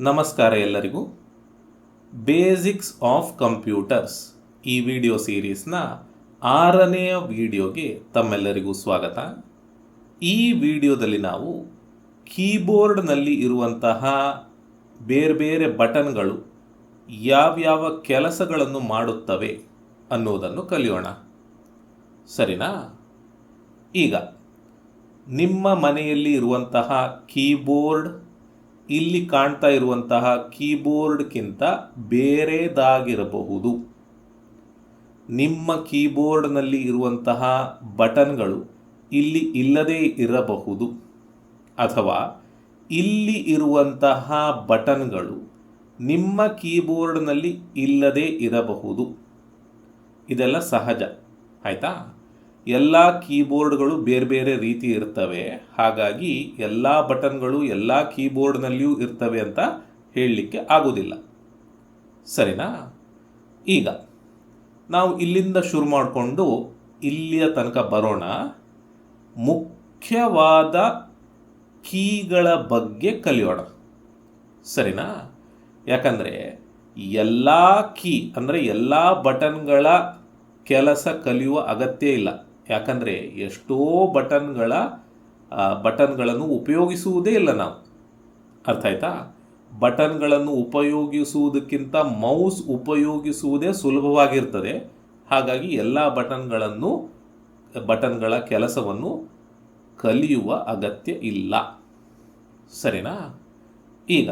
ನಮಸ್ಕಾರ ಎಲ್ಲರಿಗೂ. Basics of computers ಈ ವಿಡಿಯೋ ಸೀರೀಸ್ನ ಆರನೆಯ ವಿಡಿಯೋಗೆ ತಮ್ಮೆಲ್ಲರಿಗೂ ಸ್ವಾಗತ. ಈ ವಿಡಿಯೋದಲ್ಲಿ ನಾವು ಕೀಬೋರ್ಡ್ನಲ್ಲಿ ಇರುವಂತಹ ಬೇರೆ ಬೇರೆ ಬಟನ್ಗಳು ಯಾವ್ಯಾವ ಕೆಲಸಗಳನ್ನು ಮಾಡುತ್ತವೆ ಅನ್ನೋದನ್ನು ಕಲಿಯೋಣ. ಸರಿನಾ? ಈಗ ನಿಮ್ಮ ಮನೆಯಲ್ಲಿ ಇರುವಂತಹ ಕೀಬೋರ್ಡ್ ಇಲ್ಲಿ ಕಾಣ್ತಾ ಇರುವಂತಹ ಕೀಬೋರ್ಡ್ಗಿಂತ ಬೇರೆದಾಗಿರಬಹುದು. ನಿಮ್ಮ ಕೀಬೋರ್ಡ್ನಲ್ಲಿ ಇರುವಂತಹ ಬಟನ್ಗಳು ಇಲ್ಲಿ ಇಲ್ಲದೇ ಇರಬಹುದು. ಅಥವಾ ಇಲ್ಲಿ ಇರುವಂತಹ ಬಟನ್ಗಳು ನಿಮ್ಮ ಕೀಬೋರ್ಡ್ನಲ್ಲಿ ಇಲ್ಲದೇ ಇರಬಹುದು. ಇದೆಲ್ಲ ಸಹಜ, ಆಯಿತಾ? ಎಲ್ಲ ಕೀಬೋರ್ಡ್ಗಳು ಬೇರೆ ಬೇರೆ ರೀತಿ ಇರ್ತವೆ. ಹಾಗಾಗಿ ಎಲ್ಲ ಬಟನ್ಗಳು ಎಲ್ಲ ಕೀಬೋರ್ಡ್ನಲ್ಲಿಯೂ ಇರ್ತವೆ ಅಂತ ಹೇಳಲಿಕ್ಕೆ ಆಗೋದಿಲ್ಲ ಸರಿನಾ? ಈಗ ನಾವು ಇಲ್ಲಿಂದ ಶುರು ಮಾಡಿಕೊಂಡು ಇಲ್ಲಿಯ ತನಕ ಬರೋಣ. ಮುಖ್ಯವಾದ ಕೀಗಳ ಬಗ್ಗೆ ಕಲಿಯೋಣ. ಸರಿನಾ? ಯಾಕಂದರೆ ಎಲ್ಲ ಕೀ ಅಂದರೆ ಎಲ್ಲ ಬಟನ್ಗಳ ಕೆಲಸ ಕಲಿಯುವ ಅಗತ್ಯ ಇಲ್ಲ. ಯಾಕಂದರೆ ಎಷ್ಟೋ ಬಟನ್ಗಳ ಬಟನ್ಗಳನ್ನು ಉಪಯೋಗಿಸುವುದೇ ಇಲ್ಲ ನಾವು. ಅರ್ಥ ಆಯ್ತಾ? ಬಟನ್ಗಳನ್ನು ಉಪಯೋಗಿಸುವುದಕ್ಕಿಂತ ಮೌಸ್ ಉಪಯೋಗಿಸುವುದೇ ಸುಲಭವಾಗಿರ್ತದೆ. ಹಾಗಾಗಿ ಎಲ್ಲ ಬಟನ್ಗಳನ್ನು, ಬಟನ್ಗಳ ಕೆಲಸವನ್ನು ಕಲಿಯುವ ಅಗತ್ಯ ಇಲ್ಲ. ಸರಿನಾ? ಈಗ,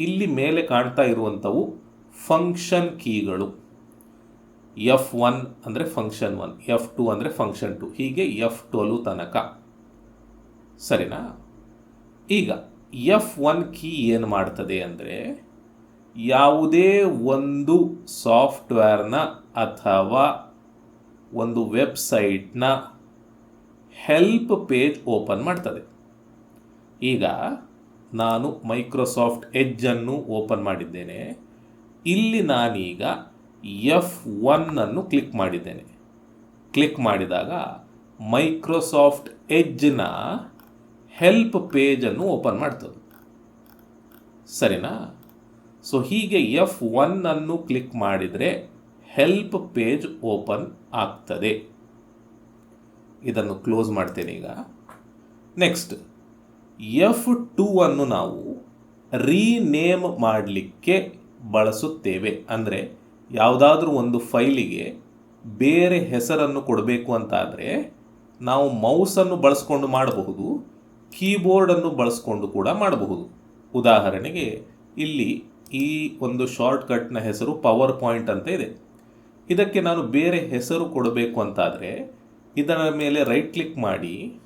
ಇಲ್ಲಿ ಮೇಲೆ ಕಾಣ್ತಾ ಇರುವಂಥವು ಫಂಕ್ಷನ್ ಕೀಗಳು ಎಫ್ ಒನ್ ಅಂದರೆ ಫಂಕ್ಷನ್ ಒನ್ ಎಫ್ ಟು ಅಂದರೆ ಫಂಕ್ಷನ್ ಟು ಹೀಗೆ ಎಫ್ ಟ್ವೆಲ್ವ್ ತನಕ. ಸರಿನಾ? ಈಗ ಎಫ್ ಒನ್ ಕೀ ಏನು ಮಾಡ್ತದೆ ಅಂದರೆ ಯಾವುದೇ ಒಂದು ಸಾಫ್ಟ್ವೇರ್ನ ಅಥವಾ ಒಂದು ವೆಬ್ಸೈಟ್ನ ಹೆಲ್ಪ್ ಪೇಜ್ ಓಪನ್ ಮಾಡ್ತದೆ. ಈಗ ನಾನು ಮೈಕ್ರೋಸಾಫ್ಟ್ ಎಜ್ಜನ್ನು ಓಪನ್ ಮಾಡಿದ್ದೇನೆ. ಇಲ್ಲಿ ನಾನೀಗ ಎಫ್ ಒನ್ನನ್ನು ಕ್ಲಿಕ್ ಮಾಡಿದ್ದೇನೆ. ಕ್ಲಿಕ್ ಮಾಡಿದಾಗ ಮೈಕ್ರೋಸಾಫ್ಟ್ ಎಜ್ನ ಹೆಲ್ಪ್ ಪೇಜನ್ನು ಓಪನ್ ಮಾಡ್ತದೆ. ಸರಿನಾ? ಸೊ ಹೀಗೆ ಎಫ್ ಒನ್ನನ್ನು ಕ್ಲಿಕ್ ಮಾಡಿದರೆ ಹೆಲ್ಪ್ ಪೇಜ್ ಓಪನ್ ಆಗ್ತದೆ. ಇದನ್ನು ಕ್ಲೋಸ್ ಮಾಡ್ತೇನೆ ಈಗ. ನೆಕ್ಸ್ಟ್, ಎಫ್ ಟೂ ಅನ್ನು ನಾವು ರೀನೇಮ್ ಮಾಡಲಿಕ್ಕೆ ಬಳಸುತ್ತೇವೆ. ಅಂದರೆ ಯಾವುದಾದ್ರೂ ಒಂದು ಫೈಲಿಗೆ ಬೇರೆ ಹೆಸರನ್ನು ಕೊಡಬೇಕು ಅಂತಾದರೆ ನಾವು ಮೌಸನ್ನು ಬಳಸ್ಕೊಂಡು ಮಾಡಬಹುದು, ಕೀಬೋರ್ಡನ್ನು ಬಳಸ್ಕೊಂಡು ಕೂಡ ಮಾಡಬಹುದು. ಉದಾಹರಣೆಗೆ ಇಲ್ಲಿ ಈ ಒಂದು ಶಾರ್ಟ್ಕಟ್ನ ಹೆಸರು ಪವರ್ ಪಾಯಿಂಟ್ ಅಂತ ಇದೆ. ಇದಕ್ಕೆ ನಾನು ಬೇರೆ ಹೆಸರು ಕೊಡಬೇಕು ಅಂತಾದರೆ ಇದರ ಮೇಲೆ ರೈಟ್ ಕ್ಲಿಕ್ ಮಾಡಿ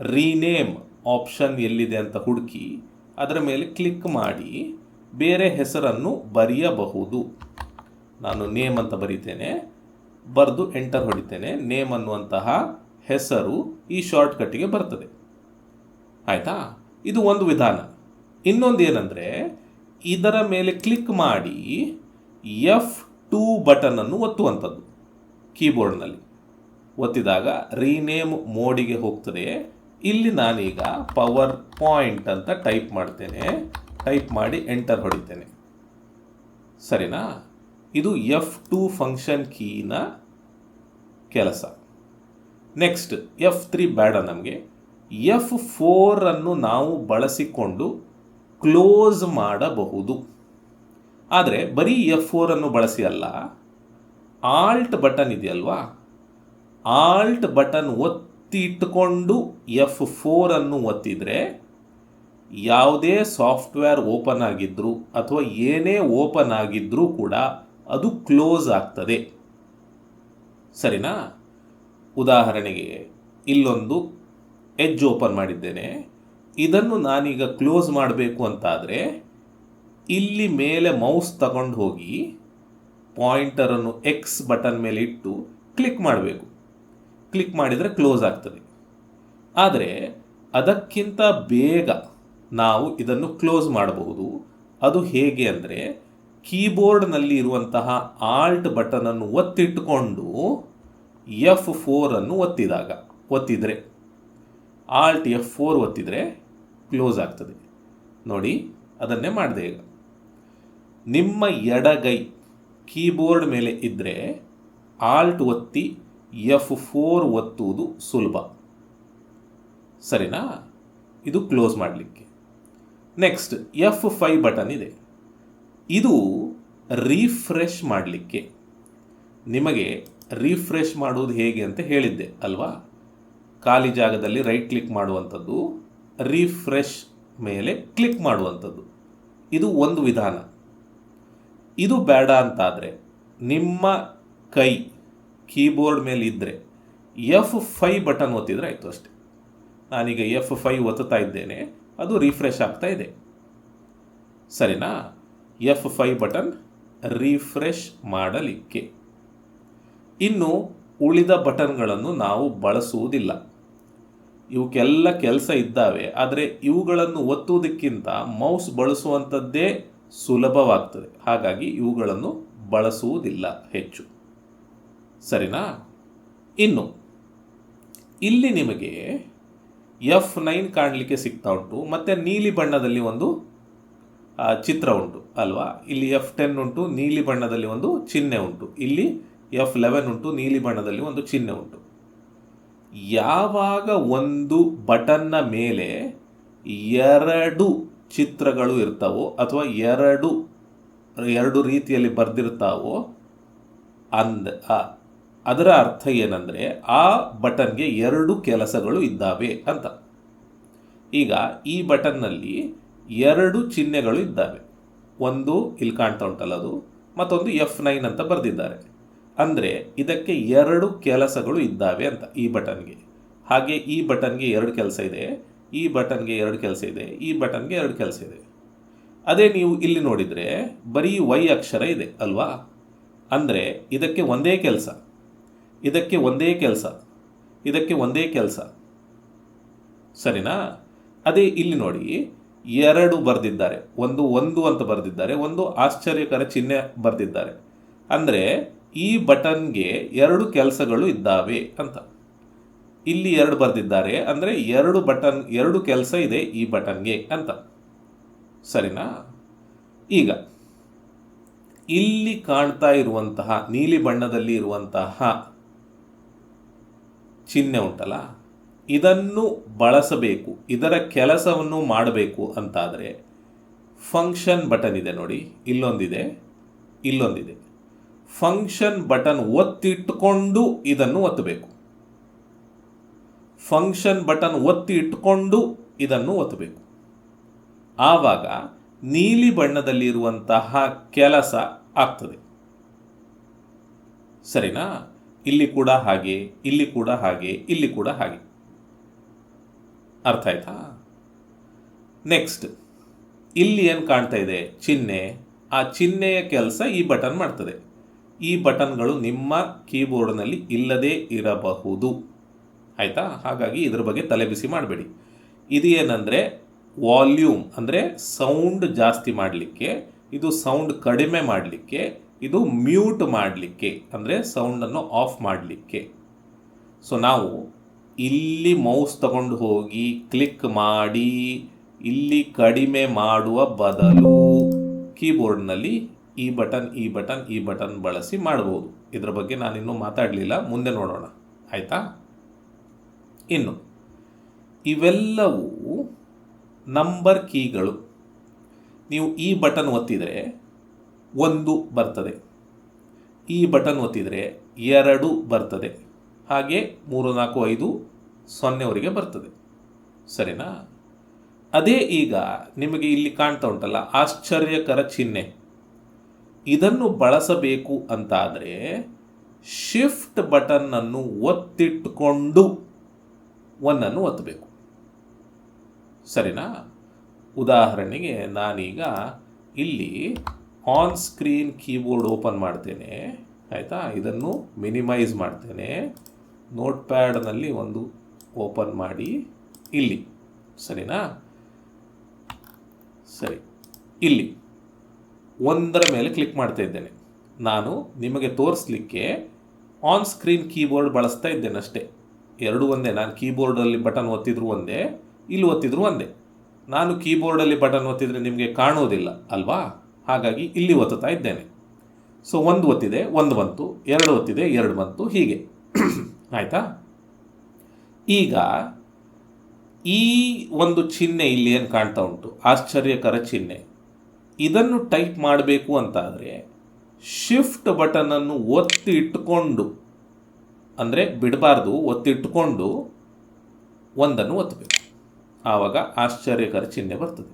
ರೀನೇಮ್ ಆಪ್ಷನ್ ಎಲ್ಲಿದೆ ಅಂತ ಹುಡುಕಿ ಅದರ ಮೇಲೆ ಕ್ಲಿಕ್ ಮಾಡಿ ಬೇರೆ ಹೆಸರನ್ನು ಬರೆಯಬಹುದು. ನಾನು ನೇಮ್ ಅಂತ ಬರೀತೇನೆ, ಬರೆದು ಎಂಟರ್ ಹೊಡಿತೇನೆ. ನೇಮ್ ಅನ್ನುವಂತಹ ಹೆಸರು ಈ ಶಾರ್ಟ್ಕಟ್ಟಿಗೆ ಬರ್ತದೆ. ಆಯಿತಾ? ಇದು ಒಂದು ವಿಧಾನ. ಇನ್ನೊಂದು ಏನಂದರೆ ಇದರ ಮೇಲೆ ಕ್ಲಿಕ್ ಮಾಡಿ ಎಫ್ ಟೂ ಬಟನನ್ನು ಒತ್ತುವಂಥದ್ದು ಕೀಬೋರ್ಡ್ನಲ್ಲಿ. ಒತ್ತಿದಾಗ ರೀನೇಮ್ ಮೋಡಿಗೆ ಹೋಗ್ತದೆ. ಇಲ್ಲಿ ನಾನೀಗ ಪವರ್ ಪಾಯಿಂಟ್ ಅಂತ ಟೈಪ್ ಮಾಡ್ತೇನೆ. ಟೈಪ್ ಮಾಡಿ ಎಂಟರ್ ಹೊಡಿತೇನೆ. ಸರಿನಾ? ಇದು ಎಫ್ ಟು ಫಂಕ್ಷನ್ ಕೀನ ಕೆಲಸ. ನೆಕ್ಸ್ಟ್ ಎಫ್ ತ್ರೀ ಬೇಡ ನಮಗೆ. ಎಫ್ ಫೋರನ್ನು ನಾವು ಬಳಸಿಕೊಂಡು ಕ್ಲೋಸ್ ಮಾಡಬಹುದು. ಆದರೆ ಬರೀ ಎಫ್ ಫೋರನ್ನು ಬಳಸಿ ಅಲ್ಲ, ಆಲ್ಟ್ ಬಟನ್ ಇದೆಯಲ್ವಾ? ಆಲ್ಟ್ ಬಟನ್ ಒತ್ತಿ ಇಟ್ಟುಕೊಂಡು ಎಫ್ ಫೋರನ್ನು ಒತ್ತಿದರೆ ಯಾವುದೇ ಸಾಫ್ಟ್ವೇರ್ ಓಪನ್ ಆಗಿದ್ದರೂ ಅಥವಾ ಏನೇ ಓಪನ್ ಆಗಿದ್ದರೂ ಕೂಡ ಅದು ಕ್ಲೋಸ್ ಆಗ್ತದೆ. ಸರಿನಾ? ಉದಾಹರಣೆಗೆ, ಇಲ್ಲೊಂದು ಎಜ್ ಓಪನ್ ಮಾಡಿದ್ದೇನೆ. ಇದನ್ನು ನಾನೀಗ ಕ್ಲೋಸ್ ಮಾಡಬೇಕು ಅಂತಾದರೆ, ಇಲ್ಲಿ ಮೇಲೆ ಮೌಸ್ ತಗೊಂಡು ಹೋಗಿ ಪಾಯಿಂಟರನ್ನು ಎಕ್ಸ್ ಬಟನ್ ಮೇಲೆ ಇಟ್ಟು ಕ್ಲಿಕ್ ಮಾಡಬೇಕು. ಕ್ಲಿಕ್ ಮಾಡಿದರೆ ಕ್ಲೋಸ್ ಆಗ್ತದೆ. ಆದರೆ, ಅದಕ್ಕಿಂತ ಬೇಗ ನಾವು ಇದನ್ನು ಕ್ಲೋಸ್ ಮಾಡಬಹುದು. ಅದು ಹೇಗೆ ಅಂದರೆ ಕೀಬೋರ್ಡ್ನಲ್ಲಿ ಇರುವಂತಹ ಆಲ್ಟ್ ಬಟನನ್ನು ಒತ್ತಿಟ್ಟುಕೊಂಡು ಎಫ್ ಫೋರನ್ನು ಒತ್ತಿದಾಗ, ಒತ್ತಿದರೆ, ಆಲ್ಟ್ ಎಫ್ ಫೋರ್ ಒತ್ತಿದರೆ ಕ್ಲೋಸ್ ಆಗ್ತದೆ. ನೋಡಿ, ಅದನ್ನೇ ಮಾಡಿದೆ ಈಗ. ನಿಮ್ಮ ಎಡಗೈ ಕೀಬೋರ್ಡ್ ಮೇಲೆ ಇದ್ದರೆ ಆಲ್ಟ್ ಒತ್ತಿ ಎಫ್ ಫೋರ್ ಒತ್ತುವುದು ಸುಲಭ. ಸರಿನಾ? ಇದು ಕ್ಲೋಸ್ ಮಾಡಲಿಕ್ಕೆ. ನೆಕ್ಸ್ಟ್, ಎಫ್ ಫೈ ಬಟನ್ ಇದೆ. ಇದು ರೀಫ್ರೆಶ್ ಮಾಡಲಿಕ್ಕೆ. ನಿಮಗೆ ರೀಫ್ರೆಶ್ ಮಾಡುವುದು ಹೇಗೆ ಅಂತ ಹೇಳಿದ್ದೆ, ಅಲ್ವಾ? ಖಾಲಿ ಜಾಗದಲ್ಲಿ ರೈಟ್ ಕ್ಲಿಕ್ ಮಾಡುವಂಥದ್ದು ರೀಫ್ರೆಶ್ ಮೇಲೆ ಕ್ಲಿಕ್ ಮಾಡುವಂಥದ್ದು. ಇದು ಒಂದು ವಿಧಾನ. ಇದು ಬೇಡ ಅಂತಾದರೆ ನಿಮ್ಮ ಕೈ ಕೀಬೋರ್ಡ್ ಮೇಲೆ ಇದ್ದರೆ ಎಫ್ ಫೈ ಬಟನ್ ಒತ್ತಿದ್ರೆ ಆಯಿತು ಅಷ್ಟೆ. ನಾನೀಗ ಎಫ್ ಫೈ ಒತ್ತುತ್ತಾ ಇದ್ದೇನೆ, ಅದು ರಿಫ್ರೆಶ್ ಆಗ್ತಾ ಇದೆ. ಸರಿನಾ? ಎಫ್ ಫೈ ಬಟನ್ ರಿಫ್ರೆಶ್ ಮಾಡಲಿಕ್ಕೆ. ಇನ್ನು ಉಳಿದ ಬಟನ್ಗಳನ್ನು ನಾವು ಬಳಸುವುದಿಲ್ಲ. ಇವಕ್ಕೆಲ್ಲ ಕೆಲಸ ಇದ್ದಾವೆ, ಆದರೆ ಇವುಗಳನ್ನು ಒತ್ತುವುದಕ್ಕಿಂತ ಮೌಸ್ ಬಳಸುವಂಥದ್ದೇ ಸುಲಭವಾಗ್ತದೆ. ಹಾಗಾಗಿ ಇವುಗಳನ್ನು ಬಳಸುವುದಿಲ್ಲ ಹೆಚ್ಚು. ಸರಿನಾ? ಇನ್ನು, ಇಲ್ಲಿ ನಿಮಗೆ ಎಫ್ ನೈನ್ ಕಾಣಲಿಕ್ಕೆ ಸಿಗ್ತಾ ಉಂಟು, ಮತ್ತು ನೀಲಿ ಬಣ್ಣದಲ್ಲಿ ಒಂದು ಚಿತ್ರ ಉಂಟು, ಅಲ್ವಾ? ಇಲ್ಲಿ ಎಫ್ ಟೆನ್ ಉಂಟು, ನೀಲಿ ಬಣ್ಣದಲ್ಲಿ ಒಂದು ಚಿಹ್ನೆ ಉಂಟು. ಇಲ್ಲಿ ಎಫ್ ಲೆವೆನ್ ಉಂಟು, ನೀಲಿ ಬಣ್ಣದಲ್ಲಿ ಒಂದು ಚಿಹ್ನೆ ಉಂಟು. ಯಾವಾಗ ಒಂದು ಬಟನ್ನ ಮೇಲೆ ಎರಡು ಚಿತ್ರಗಳು ಇರ್ತಾವೋ, ಅಥವಾ ಎರಡು ಎರಡು ರೀತಿಯಲ್ಲಿ ಬರೆದಿರ್ತಾವೋ, ಅಂದ ಅದರ ಅರ್ಥ ಏನಂದರೆ, ಆ ಬಟನ್ಗೆ ಎರಡು ಕೆಲಸಗಳು ಇದ್ದಾವೆ ಅಂತ. ಈಗ ಈ ಬಟನ್ನಲ್ಲಿ ಎರಡು ಚಿಹ್ನೆಗಳು ಇದ್ದಾವೆ. ಒಂದು ಇಲ್ಲಿ ಕಾಣ್ತಾ ಉಂಟಲ್ಲ ಅದು, ಮತ್ತೊಂದು ಎಫ್ ನೈನ್ ಅಂತ ಬರೆದಿದ್ದಾರೆ. ಅಂದರೆ ಇದಕ್ಕೆ ಎರಡು ಕೆಲಸಗಳು ಇದ್ದಾವೆ ಅಂತ ಈ ಬಟನ್ಗೆ. ಹಾಗೆ ಈ ಬಟನ್ಗೆ ಎರಡು ಕೆಲಸ ಇದೆ, ಈ ಬಟನ್ಗೆ ಎರಡು ಕೆಲಸ ಇದೆ, ಈ ಬಟನ್ಗೆ ಎರಡು ಕೆಲಸ ಇದೆ. ಅದೇ ನೀವು ಇಲ್ಲಿ ನೋಡಿದರೆ ಬರೀ ವೈ ಅಕ್ಷರ ಇದೆ ಅಲ್ವಾ? ಅಂದರೆ ಇದಕ್ಕೆ ಒಂದೇ ಕೆಲಸ, ಇದಕ್ಕೆ ಒಂದೇ ಕೆಲಸ, ಇದಕ್ಕೆ ಒಂದೇ ಕೆಲಸ. ಸರಿನಾ? ಅದೇ ಇಲ್ಲಿ ನೋಡಿ ಎರಡು ಬರೆದಿದ್ದಾರೆ. ಒಂದು ಒಂದು ಅಂತ ಬರೆದಿದ್ದಾರೆ. ಒಂದು ಆಶ್ಚರ್ಯಕರ ಚಿಹ್ನೆ ಬರೆದಿದ್ದಾರೆ. ಅಂದರೆ ಈ ಬಟನ್ಗೆ ಎರಡು ಕೆಲಸಗಳು ಇದ್ದಾವೆ ಅಂತ. ಇಲ್ಲಿ ಎರಡು ಬರೆದಿದ್ದಾರೆ. ಅಂದರೆ ಎರಡು ಬಟನ್, ಎರಡು ಕೆಲಸ ಇದೆ ಈ ಬಟನ್ಗೆ ಅಂತ. ಸರಿನಾ? ಈಗ ಇಲ್ಲಿ ಕಾಣ್ತಾ ಇರುವಂತಹ, ನೀಲಿ ಬಣ್ಣದಲ್ಲಿ ಇರುವಂತಹ ಚಿಹ್ನೆ ಉಂಟಲ್ಲ? ಇದನ್ನು ಬಳಸಬೇಕು, ಇದರ ಕೆಲಸವನ್ನು ಮಾಡಬೇಕು ಅಂತಾದರೆ ಫಂಕ್ಷನ್ ಬಟನ್ ಇದೆ ನೋಡಿ, ಇಲ್ಲೊಂದಿದೆ ಇಲ್ಲೊಂದಿದೆ. ಫಂಕ್ಷನ್ ಬಟನ್ ಒತ್ತಿಟ್ಟುಕೊಂಡು ಇದನ್ನು ಒತ್ತಬೇಕು. ಫಂಕ್ಷನ್ ಬಟನ್ ಒತ್ತಿ ಇಟ್ಟುಕೊಂಡು ಇದನ್ನು ಒತ್ತಬೇಕು. ಆವಾಗ ನೀಲಿ ಬಣ್ಣದಲ್ಲಿರುವಂತಹ ಕೆಲಸ ಆಗ್ತದೆ. ಸರಿನಾ? ಇಲ್ಲಿ ಕೂಡ ಹಾಗೆ, ಇಲ್ಲಿ ಕೂಡ ಹಾಗೆ, ಇಲ್ಲಿ ಕೂಡ ಹಾಗೆ. ಅರ್ಥ ಆಯ್ತಾ? ನೆಕ್ಸ್ಟ್ ಇಲ್ಲಿ ಏನು ಕಾಣ್ತಾ ಇದೆ? ಚಿಹ್ನೆ. ಆ ಚಿಹ್ನೆಯ ಕೆಲಸ ಈ ಬಟನ್ ಮಾಡ್ತದೆ. ಈ ಬಟನ್ಗಳು ನಿಮ್ಮ ಕೀಬೋರ್ಡ್ನಲ್ಲಿ ಇಲ್ಲದೇ ಇರಬಹುದು. ಆಯಿತಾ? ಹಾಗಾಗಿ ಇದ್ರ ಬಗ್ಗೆ ತಲೆಬಿಸಿ ಮಾಡಬೇಡಿ. ಇದು ಏನಂದರೆ ವಾಲ್ಯೂಮ್ ಅಂದರೆ ಸೌಂಡ್ ಜಾಸ್ತಿ ಮಾಡಲಿಕ್ಕೆ, ಇದು ಸೌಂಡ್ ಕಡಿಮೆ ಮಾಡಲಿಕ್ಕೆ, ಇದು ಮ್ಯೂಟ್ ಮಾಡಲಿಕ್ಕೆ, ಅಂದರೆ ಸೌಂಡನ್ನು ಆಫ್ ಮಾಡಲಿಕ್ಕೆ. ಸೊ ನಾವು ಇಲ್ಲಿ ಮೌಸ್ ತಗೊಂಡು ಹೋಗಿ ಕ್ಲಿಕ್ ಮಾಡಿ, ಇಲ್ಲಿ ಕಡಿಮೆ ಮಾಡುವ ಬದಲು ಕೀಬೋರ್ಡ್ನಲ್ಲಿ ಈ ಬಟನ್ ಈ ಬಟನ್ ಈ ಬಟನ್ ಬಳಸಿ ಮಾಡ್ಬೋದು. ಇದರ ಬಗ್ಗೆ ನಾನಿನ್ನೂ ಮಾತಾಡಲಿಲ್ಲ. ಮುಂದೆ ನೋಡೋಣ. ಆಯಿತಾ? ಇನ್ನು, ಇವೆಲ್ಲವೂ ನಂಬರ್ ಕೀಗಳು ನೀವು ಈ ಬಟನ್ ಒತ್ತಿದರೆ ಒಂದು ಬರ್ತದೆ. ಈ ಬಟನ್ ಒತ್ತಿದರೆ ಎರಡು ಬರ್ತದೆ. ಹಾಗೆ ಮೂರು ನಾಲ್ಕು ಐದು ಸೊನ್ನೆವರೆಗೆ ಬರ್ತದೆ. ಸರಿನಾ? ಅದೇ ಈಗ ನಿಮಗೆ ಇಲ್ಲಿ ಕಾಣ್ತಾ ಉಂಟಲ್ಲ, ಆಶ್ಚರ್ಯಕರ ಚಿಹ್ನೆ. ಇದನ್ನು ಬಳಸಬೇಕು ಅಂತಾದರೆ ಶಿಫ್ಟ್ ಬಟನ್ನನ್ನು ಒತ್ತಿಟ್ಟುಕೊಂಡು ಒಂದನ್ನು ಒತ್ತಬೇಕು. ಸರಿನಾ? ಉದಾಹರಣೆಗೆ ನಾನೀಗ ಇಲ್ಲಿ ಆನ್ ಸ್ಕ್ರೀನ್ ಕೀಬೋರ್ಡ್ ಓಪನ್ ಮಾಡ್ತೇನೆ. ಆಯಿತಾ? ಇದನ್ನು ಮಿನಿಮೈಸ್ ಮಾಡ್ತೇನೆ. ನೋಟ್ ಪ್ಯಾಡ್ನಲ್ಲಿ ಒಂದು ಓಪನ್ ಮಾಡಿ ಇಲ್ಲಿ. ಸರಿನಾ? ಸರಿ. ಇಲ್ಲಿ. ಒಂದರ ಮೇಲೆ ಕ್ಲಿಕ್ ಮಾಡ್ತಾ ಇದ್ದೇನೆ. ನಾನು ನಿಮಗೆ ತೋರಿಸ್ಲಿಕ್ಕೆ ಆನ್ ಸ್ಕ್ರೀನ್ ಕೀಬೋರ್ಡ್ ಬಳಸ್ತಾ ಇದ್ದೇನೆ ಅಷ್ಟೇ. ಎರಡು ಒಂದೇ, ನಾನು ಕೀಬೋರ್ಡಲ್ಲಿ ಬಟನ್ ಒತ್ತಿದ್ರು ಒಂದೇ, ಇಲ್ಲಿ ಒತ್ತಿದ್ರು ಒಂದೇ. ನಾನು ಕೀಬೋರ್ಡಲ್ಲಿ ಬಟನ್ ಒತ್ತಿದರೆ ನಿಮಗೆ ಕಾಣುವುದಿಲ್ಲ ಅಲ್ವಾ? ಹಾಗಾಗಿ ಇಲ್ಲಿ ಒತ್ತುತ್ತಾ ಇದ್ದೇನೆ. ಸೊ ಒಂದು ಒತ್ತಿದೆ, ಒಂದು ಬಂತು, ಎರಡು ಒತ್ತಿದೆ, ಎರಡು ಬಂತು, ಹೀಗೆ. ಆಯಿತಾ? ಈಗ ಈ ಒಂದು ಚಿಹ್ನೆ ಇಲ್ಲಿ ಏನು ಕಾಣ್ತಾ ಉಂಟು? ಆಶ್ಚರ್ಯಕರ ಚಿಹ್ನೆ. ಇದನ್ನು ಟೈಪ್ ಮಾಡಬೇಕು ಅಂತಾದರೆ ಶಿಫ್ಟ್ ಬಟನನ್ನು ಒತ್ತಿ ಇಟ್ಟುಕೊಂಡು ಅಂದರೆ ಬಿಡಬಾರ್ದು ಒತ್ತಿಟ್ಟುಕೊಂಡು ಒಂದನ್ನು ಒತ್ತಬೇಕು ಆವಾಗ ಆಶ್ಚರ್ಯಕರ ಚಿಹ್ನೆ ಬರ್ತದೆ.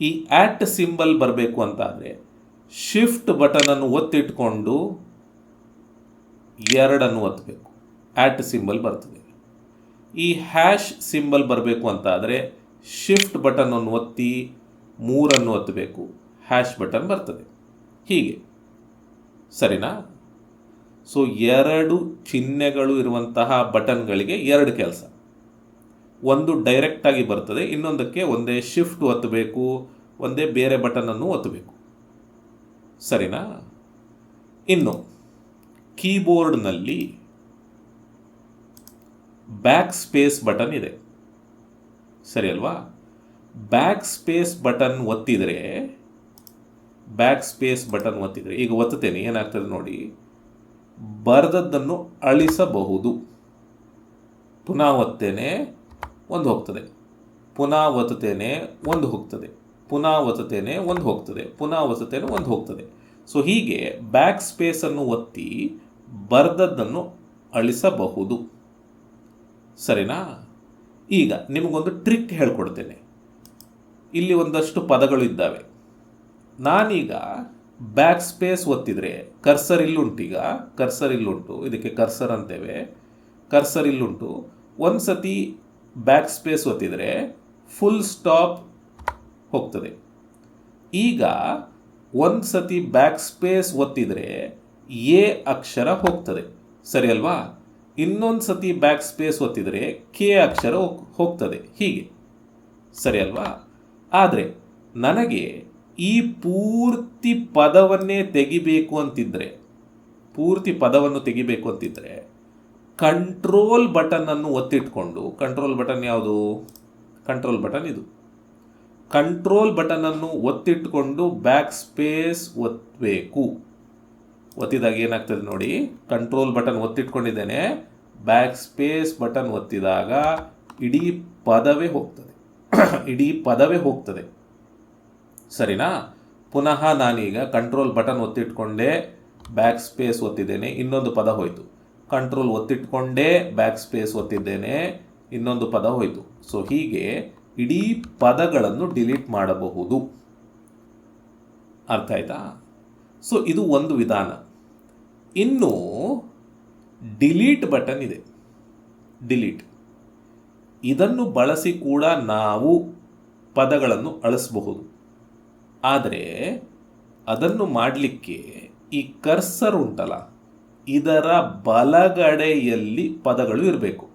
ಈ ಆ್ಯಟ್ ಸಿಂಬಲ್ ಬರಬೇಕು ಅಂತಾದರೆ ಶಿಫ್ಟ್ ಬಟನನ್ನು ಒತ್ತಿಟ್ಕೊಂಡು ಎರಡನ್ನು ಒತ್ತಬೇಕು ಆಟ್ ಸಿಂಬಲ್ ಬರ್ತದೆ. ಈ ಹ್ಯಾಶ್ ಸಿಂಬಲ್ ಬರಬೇಕು ಅಂತ ಆದರೆ ಶಿಫ್ಟ್ ಬಟನನ್ನು ಒತ್ತಿ ಮೂರನ್ನು ಒತ್ತಬೇಕು. ಹ್ಯಾಶ್ ಬಟನ್ ಬರ್ತದೆ. ಹೀಗೆ. ಸರಿನಾ? ಸೊ ಎರಡು ಚಿಹ್ನೆಗಳು ಇರುವಂತಹ ಬಟನ್ಗಳಿಗೆ ಎರಡು ಕೆಲಸ. ಒಂದು ಡೈರೆಕ್ಟಾಗಿ ಬರ್ತದೆ, ಇನ್ನೊಂದಕ್ಕೆ ಒಂದೇ ಶಿಫ್ಟ್ ಒತ್ತಬೇಕು, ಒಂದೇ ಬೇರೆ ಬಟನನ್ನು ಒತ್ತಬೇಕು. ಸರಿನಾ? ಇನ್ನು ಕೀಬೋರ್ಡ್ನಲ್ಲಿ ಬ್ಯಾಕ್ ಸ್ಪೇಸ್ ಬಟನ್ ಇದೆ. ಸರಿ ಅಲ್ವಾ? ಬ್ಯಾಕ್ ಸ್ಪೇಸ್ ಬಟನ್ ಒತ್ತಿದರೆ ಬ್ಯಾಕ್ ಸ್ಪೇಸ್ ಬಟನ್ ಒತ್ತಿದರೆ, ಈಗ ಒತ್ತುತ್ತೇನೆ, ಏನಾಗ್ತದೆ ನೋಡಿ, ಬರೆದದ್ದನ್ನು ಅಳಿಸಬಹುದು. ಪುನಃ ಒತ್ತೇನೆ ಒಂದು ಹೋಗ್ತದೆ. ಪುನಃ ಒತ್ತುತ್ತೇನೆ, ಒಂದು ಹೋಗ್ತದೆ. ಪುನಃ ಒತ್ತುತ್ತೇನೆ, ಒಂದು ಹೋಗ್ತದೆ. ಪುನಃ ಒತ್ತುತ್ತೇನೆ, ಒಂದು ಹೋಗ್ತದೆ. ಸೊ ಹೀಗೆ ಬ್ಯಾಕ್ ಸ್ಪೇಸನ್ನು ಒತ್ತಿ, ಬರೆದದ್ದನ್ನು ಅಳಿಸಬಹುದು. ಸರಿನಾ? ಈಗ ನಿಮಗೊಂದು ಟ್ರಿಕ್ ಹೇಳ್ಕೊಡ್ತೇನೆ. ಇಲ್ಲಿ ಒಂದಷ್ಟು ಪದಗಳು ಇದ್ದಾವೆ. ನಾನೀಗ ಬ್ಯಾಕ್ ಸ್ಪೇಸ್ ಒತ್ತಿದರೆ ಕರ್ಸರ್ ಇಲ್ಲುಂಟೀಗ ಕರ್ಸರ್ ಇಲ್ಲುಂಟು, ಇದಕ್ಕೆ ಕರ್ಸರ್ ಅಂತೇವೆ. ಕರ್ಸರ್ ಇಲ್ಲುಂಟು ಒಂದು ಸತಿ ಬ್ಯಾಕ್ ಸ್ಪೇಸ್ ಒತ್ತಿದರೆ ಫುಲ್ ಸ್ಟಾಪ್ ಹೋಗ್ತದೆ. ಈಗ ಒಂದು ಸತಿ ಬ್ಯಾಕ್ ಸ್ಪೇಸ್ ಒತ್ತಿದರೆ ಎ ಅಕ್ಷರ ಹೋಗ್ತದೆ. ಸರಿ ಅಲ್ವಾ ಇನ್ನೊಂದು ಸತಿ ಬ್ಯಾಕ್ ಸ್ಪೇಸ್ ಒತ್ತಿದರೆ ಕೆ ಅಕ್ಷರ ಹೋಗ್- ಹೋಗ್ತದೆ. ಹೀಗೆ. ಸರಿ ಅಲ್ವಾ? ಆದರೆ ನನಗೆ ಈ ಪೂರ್ತಿ ಪದವನ್ನೇ ತೆಗಿಬೇಕು ಅಂತಿದ್ದರೆ ಪೂರ್ತಿ ಪದವನ್ನು ತೆಗಿಬೇಕು ಅಂತಿದ್ದರೆ ಕಂಟ್ರೋಲ್ ಬಟನನ್ನು ಒತ್ತಿಟ್ಕೊಂಡು ಕಂಟ್ರೋಲ್ ಬಟನ್ ಯಾವುದು? ಕಂಟ್ರೋಲ್ ಬಟನ್ ಇದು. ಕಂಟ್ರೋಲ್ ಬಟನನ್ನು ಒತ್ತಿಟ್ಕೊಂಡು ಬ್ಯಾಕ್ ಸ್ಪೇಸ್ ಒತ್ತಬೇಕು ಒತ್ತಿದಾಗ ಏನಾಗ್ತದೆ ನೋಡಿ ಕಂಟ್ರೋಲ್ ಬಟನ್ ಒತ್ತಿಟ್ಕೊಂಡಿದ್ದೇನೆ ಬ್ಯಾಕ್ ಸ್ಪೇಸ್ ಬಟನ್ ಒತ್ತಿದಾಗ ಇಡೀ ಪದವೇ ಹೋಗ್ತದೆ. ಇಡೀ ಪದವೇ ಹೋಗ್ತದೆ. ಸರಿನಾ? ಪುನಃ ನಾನೀಗ ಕಂಟ್ರೋಲ್ ಬಟನ್ ಒತ್ತಿಟ್ಕೊಂಡೆ ಬ್ಯಾಕ್ ಸ್ಪೇಸ್ ಒತ್ತಿದ್ದೇನೆ, ಇನ್ನೊಂದು ಪದ ಹೋಯಿತು. ಕಂಟ್ರೋಲ್ ಒತ್ತಿಟ್ಕೊಂಡೇ ಬ್ಯಾಕ್ ಸ್ಪೇಸ್ ಒತ್ತಿದ್ದೇನೆ, ಇನ್ನೊಂದು ಪದ ಹೋಯಿತು. ಸೊ ಹೀಗೆ ಇಡೀ ಪದಗಳನ್ನು ಡಿಲೀಟ್ ಮಾಡಬಹುದು. ಅರ್ಥ ಆಯ್ತಾ? ಸೊ ಇದು ಒಂದು ವಿಧಾನ. ಇನ್ನು ಡಿಲೀಟ್ ಬಟನ್ ಇದೆ. ಡಿಲೀಟ್. ಇದನ್ನು ಬಳಸಿ ಕೂಡ ನಾವು ಪದಗಳನ್ನು ಅಳಿಸಬಹುದು. ಆದರೆ ಅದನ್ನು ಮಾಡಲಿಕ್ಕೆ ಈ ಕರ್ಸರ್ ಉಂಟಲ್ಲ, ಇದರ ಬಲಗಡೆಯಲ್ಲಿ ಪದಗಳು ಇರಬೇಕು.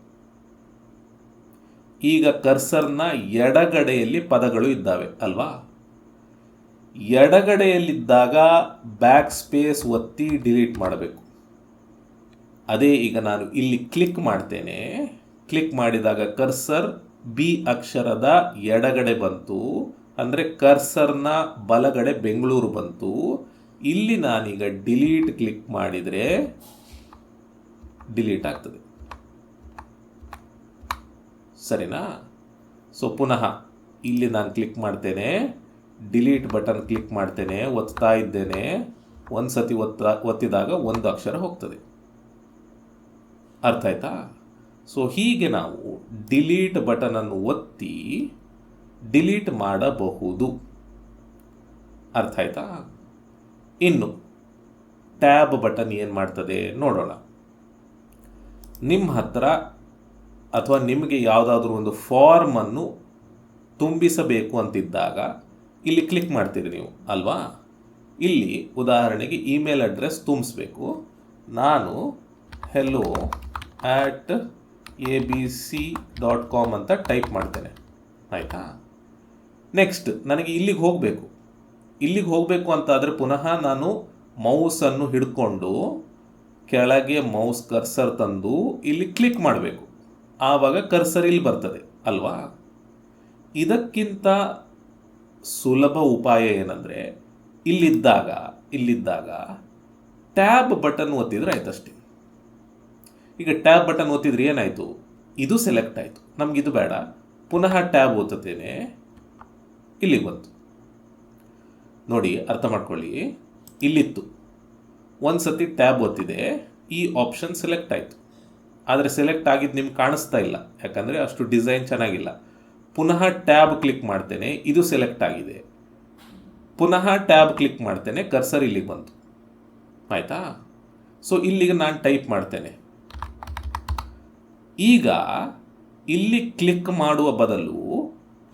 ಈಗ ಕರ್ಸರ್ನ ಎಡಗಡೆಯಲ್ಲಿ ಪದಗಳು ಇದ್ದಾವೆ, ಅಲ್ವಾ? ಎಡಗಡೆಯಲ್ಲಿದ್ದಾಗ ಬ್ಯಾಕ್ ಸ್ಪೇಸ್ ಒತ್ತಿ ಡಿಲೀಟ್ ಮಾಡಬೇಕು. ಅದೇ ಈಗ ನಾನು ಇಲ್ಲಿ ಕ್ಲಿಕ್ ಮಾಡ್ತೇನೆ. ಕ್ಲಿಕ್ ಮಾಡಿದಾಗ ಕರ್ಸರ್ ಬಿ ಅಕ್ಷರದ ಎಡಗಡೆ ಬಂತು. ಅಂದರೆ ಕರ್ಸರ್ನ ಬಲಗಡೆ ಬೆಂಗಳೂರು ಬಂತು. ಇಲ್ಲಿ ನಾನೀಗ ಡಿಲೀಟ್ ಕ್ಲಿಕ್ ಮಾಡಿದರೆ ಡಿಲೀಟ್ ಆಗ್ತದೆ. ಸರಿನಾ? ಸೊ ಪುನಃ ಇಲ್ಲಿ ನಾನು ಕ್ಲಿಕ್ ಮಾಡ್ತೇನೆ. ಡಿಲೀಟ್ ಬಟನ್ ಕ್ಲಿಕ್ ಮಾಡ್ತೇನೆ, ಒತ್ತಾ ಇದ್ದೇನೆ ಒಂದು ಸತಿ ಒತ್ತ, ಒತ್ತಿದಾಗ ಒಂದು ಅಕ್ಷರ ಹೋಗ್ತದೆ. ಅರ್ಥ ಆಯ್ತಾ? ಸೊ ಹೀಗೆ ನಾವು ಡಿಲೀಟ್ ಬಟನನ್ನು ಒತ್ತಿ ಡಿಲೀಟ್ ಮಾಡಬಹುದು. ಅರ್ಥ ಆಯ್ತಾ? ಇನ್ನು, ಟ್ಯಾಬ್ ಬಟನ್ ಏನು ಮಾಡ್ತದೆ ನೋಡೋಣ. ನಿಮ್ಮ ಹತ್ರ ಅಥವಾ ನಿಮಗೆ ಯಾವುದಾದ್ರೂ ಒಂದು ಫಾರ್ಮನ್ನು ತುಂಬಿಸಬೇಕು ಅಂತಿದ್ದಾಗ ಇಲ್ಲಿ ಕ್ಲಿಕ್ ಮಾಡ್ತೀರಿ ನೀವು, ಅಲ್ವಾ? ಇಲ್ಲಿ ಉದಾಹರಣೆಗೆ ಇಮೇಲ್ ಅಡ್ರೆಸ್ ತುಂಬಿಸ್ಬೇಕು. ನಾನು hello at A B C dot com ಅಂತ ಟೈಪ್ ಮಾಡ್ತೇನೆ. ಆಯಿತಾ? ನೆಕ್ಸ್ಟ್ ನನಗೆ ಇಲ್ಲಿಗೆ ಹೋಗಬೇಕು. ಇಲ್ಲಿಗೆ ಹೋಗಬೇಕು ಅಂತಾದರೆ ಪುನಃ ನಾನು ಮೌಸನ್ನು ಹಿಡ್ಕೊಂಡು ಕೆಳಗೆ ಮೌಸ್ ಕರ್ಸರ್ ತಂದು ಇಲ್ಲಿ ಕ್ಲಿಕ್ ಮಾಡಬೇಕು. ಆವಾಗ ಕರ್ಸರ್ ಇಲ್ಲಿ ಬರ್ತದೆ, ಅಲ್ವಾ? ಇದಕ್ಕಿಂತ ಸುಲಭ ಉಪಾಯ ಏನಂದರೆ, ಇಲ್ಲಿದ್ದಾಗ ಇಲ್ಲಿದ್ದಾಗ ಟ್ಯಾಬ್ ಬಟನ್ ಒತ್ತಿದ್ರೆ ಆಯ್ತಷ್ಟೇ. ಈಗ ಟ್ಯಾಬ್ ಬಟನ್ ಒತ್ತಿದ್ರೆ ಏನಾಯಿತು? ಇದು ಸೆಲೆಕ್ಟ್ ಆಯಿತು. ನಮಗಿದು ಬೇಡ. ಪುನಃ ಟ್ಯಾಬ್ ಒತ್ತುತ್ತೇನೆ. ಇಲ್ಲಿಗೆ ಬಂತು. ನೋಡಿ, ಅರ್ಥ ಮಾಡ್ಕೊಳ್ಳಿ. ಇಲ್ಲಿತ್ತು. ಒಂದು ಸತಿ ಟ್ಯಾಬ್ ಒತ್ತಿದೆ. ಈ ಆಪ್ಷನ್ ಸೆಲೆಕ್ಟ್ ಆಯಿತು. ಆದರೆ ಸೆಲೆಕ್ಟ್ ಆಗಿದ್ದು ನಿಮ್ಗೆ ಕಾಣಿಸ್ತಾ ಇಲ್ಲ. ಯಾಕಂದರೆ ಅಷ್ಟು ಡಿಸೈನ್ ಚೆನ್ನಾಗಿಲ್ಲ. ಪುನಃ ಟ್ಯಾಬ್ ಕ್ಲಿಕ್ ಮಾಡ್ತೇನೆ, ಇದು ಸೆಲೆಕ್ಟ್ ಆಗಿದೆ. ಪುನಃ ಟ್ಯಾಬ್ ಕ್ಲಿಕ್ ಮಾಡ್ತೇನೆ, ಕರ್ಸರ್ ಇಲ್ಲಿಗೆ ಬಂತು. ಆಯಿತಾ? ಸೊ ಇಲ್ಲಿಗೆ ನಾನು ಟೈಪ್ ಮಾಡ್ತೇನೆ. ಈಗ ಇಲ್ಲಿ ಕ್ಲಿಕ್ ಮಾಡುವ ಬದಲು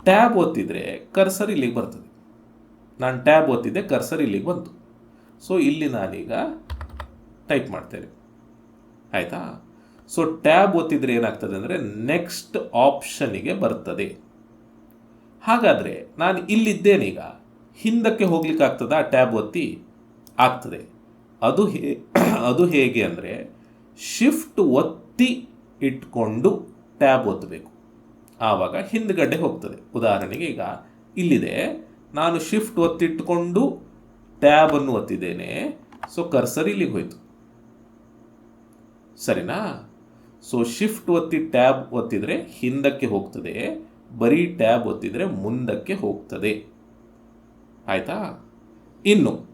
ಟ್ಯಾಬ್ ಒತ್ತಿದರೆ ಕರ್ಸರ್ ಇಲ್ಲಿಗೆ ಬರ್ತದೆ. ನಾನು ಟ್ಯಾಬ್ ಒತ್ತಿದ್ದೆ ಕರ್ಸರ್ ಇಲ್ಲಿಗೆ ಬಂತು. ಸೊ ಇಲ್ಲಿ ನಾನೀಗ ಟೈಪ್ ಮಾಡ್ತೇನೆ. ಆಯಿತಾ? ಸೊ ಟ್ಯಾಬ್ ಒತ್ತಿದ್ರೆ ಏನಾಗ್ತದೆ ಅಂದರೆ ನೆಕ್ಸ್ಟ್ ಆಪ್ಷನಿಗೆ ಬರ್ತದೆ. ಹಾಗಾದರೆ ನಾನು ಇಲ್ಲಿದ್ದೇನೀಗ? ಹಿಂದಕ್ಕೆ ಹೋಗ್ಲಿಕ್ಕೆ ಆ ಟ್ಯಾಬ್ ಒತ್ತಿ ಆಗ್ತದೆ. ಅದು ಹೇ, ಅದು ಹೇಗೆ ಅಂದರೆ ಶಿಫ್ಟ್ ಒತ್ತಿ ಇಟ್ಕೊಂಡು ಟ್ಯಾಬ್ ಒತ್ತಬೇಕು. ಆವಾಗ ಹಿಂದ್ಗಡೆ ಹೋಗ್ತದೆ. ಉದಾಹರಣೆಗೆ ಈಗ ಇಲ್ಲಿದೆ. ನಾನು ಶಿಫ್ಟ್ ಒತ್ತಿಟ್ಟುಕೊಂಡು ಟ್ಯಾಬನ್ನು ಒತ್ತಿದ್ದೇನೆ. ಸೊ ಕರ್ಸರ್ ಇಲ್ಲಿಗೆ ಹೋಯಿತು. ಸರಿನಾ? ಸೊ ಶಿಫ್ಟ್ ಒತ್ತಿ ಟ್ಯಾಬ್ ಒತ್ತಿದರೆ ಹಿಂದಕ್ಕೆ ಹೋಗ್ತದೆ. ಬರೀ ಟ್ಯಾಬ್ ಒತ್ತಿದರೆ ಮುಂದಕ್ಕೆ ಹೋಗ್ತದೆ. ಆಯಿತಾ? ಇನ್ನು,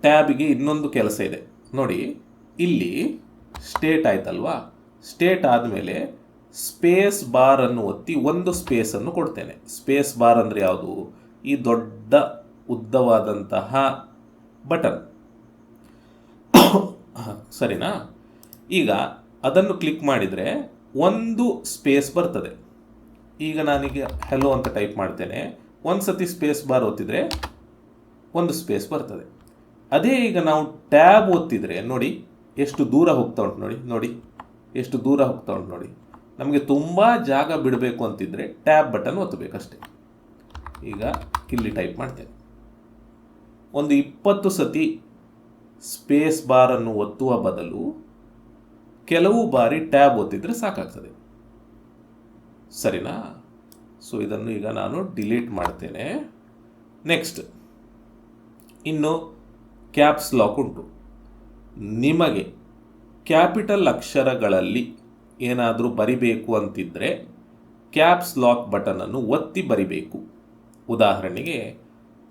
ಟ್ಯಾಬಿಗೆ ಇನ್ನೊಂದು ಕೆಲಸ ಇದೆ. ನೋಡಿ, ಇಲ್ಲಿ ಸ್ಟೇಟ್ ಆಯ್ತಲ್ವಾ? ಸ್ಟೇಟ್ ಆದಮೇಲೆ ಸ್ಪೇಸ್ ಬಾರ್ ಅನ್ನು ಒತ್ತಿ ಒಂದು ಸ್ಪೇಸನ್ನು ಕೊಡ್ತೇನೆ. ಸ್ಪೇಸ್ ಬಾರ್ ಅಂದರೆ ಯಾವುದು? ಈ ದೊಡ್ಡ ಉದ್ದವಾದಂತಹ ಬಟನ್. ಸರಿನಾ? ಈಗ ಅದನ್ನು ಕ್ಲಿಕ್ ಮಾಡಿದರೆ ಒಂದು ಸ್ಪೇಸ್ ಬರ್ತದೆ. ಈಗ ನಾನೀಗ ಹೆಲೋ ಅಂತ ಟೈಪ್ ಮಾಡ್ತೇನೆ. ಒಂದು ಸತಿ ಸ್ಪೇಸ್ ಬಾರ್ ಒತ್ತಿದರೆ ಒಂದು ಸ್ಪೇಸ್ ಬರ್ತದೆ. ಅದೇ ಈಗ ನಾವು ಟ್ಯಾಬ್ ಓದ್ತಿದ್ರೆ, ನೋಡಿ, ಎಷ್ಟು ದೂರ ಹೋಗ್ತಾ ಉಂಟು ನೋಡಿ ನೋಡಿ, ಎಷ್ಟು ದೂರ ಹೋಗ್ತಾ ಉಂಟು ನೋಡಿ. ನಮಗೆ ತುಂಬ ಜಾಗ ಬಿಡಬೇಕು ಅಂತಿದ್ರೆ ಟ್ಯಾಬ್ ಬಟನ್ ಒತ್ತಬೇಕಷ್ಟೆ ಈಗ ಇಲ್ಲಿ ಟೈಪ್ ಮಾಡ್ತೇನೆ. ಒಂದು ಇಪ್ಪತ್ತು ಸತಿ ಸ್ಪೇಸ್ ಬಾರನ್ನು ಒತ್ತುವ ಬದಲು ಕೆಲವು ಬಾರಿ ಟ್ಯಾಬ್ ಒತ್ತಿದ್ರೆ ಸಾಕಾಗ್ತದೆ. ಸರಿನಾ? ಸೊ ಇದನ್ನು ಈಗ ನಾನು ಡಿಲೀಟ್ ಮಾಡ್ತೇನೆ. ನೆಕ್ಸ್ಟ್ ಇನ್ನು ಕ್ಯಾಪ್ಸ್ ಲಾಕ್ ಉಂಟು. ನಿಮಗೆ ಕ್ಯಾಪಿಟಲ್ ಅಕ್ಷರಗಳಲ್ಲಿ ಏನಾದರೂ ಬರಿಬೇಕು ಅಂತಿದ್ದರೆ ಕ್ಯಾಪ್ಸ್ ಲಾಕ್ ಬಟನನ್ನು ಒತ್ತಿ ಬರಿಬೇಕು. ಉದಾಹರಣೆಗೆ,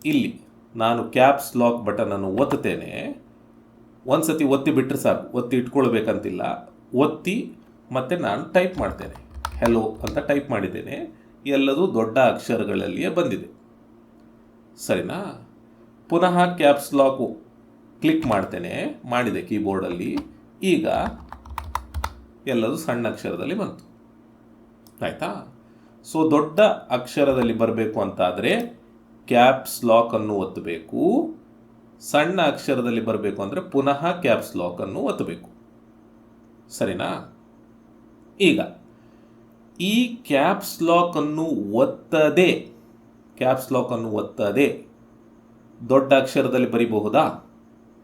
ಇಲ್ಲಿ ನಾನು ಕ್ಯಾಪ್ಸ್ ಲಾಕ್ ಬಟನನ್ನು ಒತ್ತುತ್ತೇನೆ. ಒಂದು ಸತಿ ಒತ್ತಿ ಬಿಟ್ಟರೆ ಸಾಕು. ಒತ್ತಿ ಇಟ್ಕೊಳ್ಬೇಕಂತಿಲ್ಲ. ಒತ್ತಿ ಮತ್ತು ನಾನು ಟೈಪ್ ಮಾಡ್ತೇನೆ. ಹೆಲೋ ಅಂತ ಟೈಪ್ ಮಾಡಿದ್ದೇನೆ. ಎಲ್ಲದೂ ದೊಡ್ಡ ಅಕ್ಷರಗಳಲ್ಲಿಯೇ ಬಂದಿದೆ. ಸರಿನಾ? ಪುನಃ ಕ್ಯಾಪ್ಸ್ ಲಾಕು ಕ್ಲಿಕ್ ಮಾಡ್ತೇನೆ. ಮಾಡಿದೆ ಕೀಬೋರ್ಡಲ್ಲಿ ಈಗ ಎಲ್ಲದು ಸಣ್ಣ ಅಕ್ಷರದಲ್ಲಿ ಬಂತು. ಆಯಿತಾ? ಸೊ ದೊಡ್ಡ ಅಕ್ಷರದಲ್ಲಿ ಬರಬೇಕು ಅಂತಾದರೆ ಕ್ಯಾಪ್ಸ್ ಲಾಕನ್ನು ಒತ್ತಬೇಕು. ಸಣ್ಣ ಅಕ್ಷರದಲ್ಲಿ ಬರಬೇಕು ಅಂದರೆ ಪುನಃ ಕ್ಯಾಪ್ಸ್ ಲಾಕನ್ನು ಒತ್ತಬೇಕು. ಸರಿನಾ? ಈಗ ಈ ಕ್ಯಾಪ್ಸ್ ಲಾಕನ್ನು ಒತ್ತದೆ. ಕ್ಯಾಪ್ಸ್ ಲಾಕನ್ನು ಒತ್ತದೆ. ದೊಡ್ಡ ಅಕ್ಷರದಲ್ಲಿ ಬರಿಬಹುದಾ?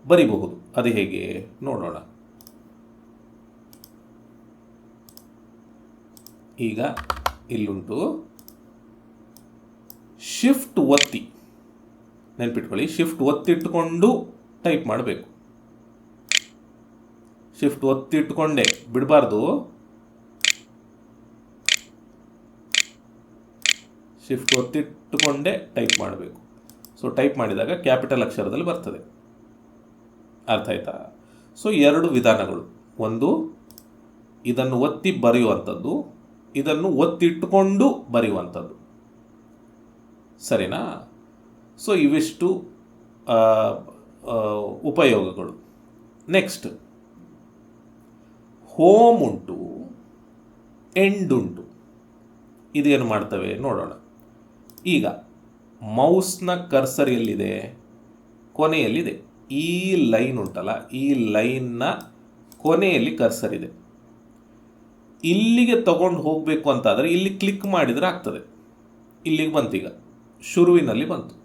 ಬರಿಬಹುದು. ಅದು ಹೇಗೆ? ನೋಡೋಣ. ಈಗ ಇಲ್ಲುಂಟು. ಶಿಫ್ಟ್ ಒತ್ತಿ. ನೆನ್ಪಿಟ್ಕೊಳ್ಳಿ. ಶಿಫ್ಟ್ ಒತ್ತಿಟ್ಟುಕೊಂಡು ಟೈಪ್ ಮಾಡಬೇಕು. ಶಿಫ್ಟ್ ಒತ್ತಿಟ್ಟುಕೊಂಡೆ ಬಿಡಬಾರ್ದು. ಶಿಫ್ಟ್ ಒತ್ತಿಟ್ಟುಕೊಂಡೇ ಟೈಪ್ ಮಾಡಬೇಕು. ಸೊ ಟೈಪ್ ಮಾಡಿದಾಗ ಕ್ಯಾಪಿಟಲ್ ಅಕ್ಷರದಲ್ಲಿ ಬರ್ತದೆ. ಅರ್ಥ ಆಯ್ತಾ? ಸೊ ಎರಡು ವಿಧಾನಗಳು. ಒಂದು, ಇದನ್ನು ಒತ್ತಿ ಬರೆಯುವಂಥದ್ದು, ಇದನ್ನು ಒತ್ತಿಟ್ಟುಕೊಂಡು ಬರೆಯುವಂಥದ್ದು. ಸರಿನಾ? ಸೊ ಇವಿಷ್ಟು ಉಪಯೋಗಗಳು. ನೆಕ್ಸ್ಟ್ ಹೋಮ್ ಉಂಟು, ಎಂಡ್ ಉಂಟು. ಇದೇನು ಮಾಡ್ತವೆ? ನೋಡೋಣ. ಈಗ, ಮೌಸ್ನ ಕರ್ಸರ್ ಎಲ್ಲಿದೆ? ಕೊನೆಯಲ್ಲಿದೆ. ಈ ಲೈನ್ ಉಂಟಲ್ಲ, ಈ ಲೈನ್ನ ಕೊನೆಯಲ್ಲಿ ಕರ್ಸರ್ ಇದೆ. ಇಲ್ಲಿಗೆ ತಗೊಂಡು ಹೋಗಬೇಕು ಅಂತಾದರೆ ಇಲ್ಲಿ ಕ್ಲಿಕ್ ಮಾಡಿದರೆ ಆಗ್ತದೆ. ಇಲ್ಲಿಗೆ ಬಂತೀಗ, ಶುರುವಿನಲ್ಲಿ ಬಂತು.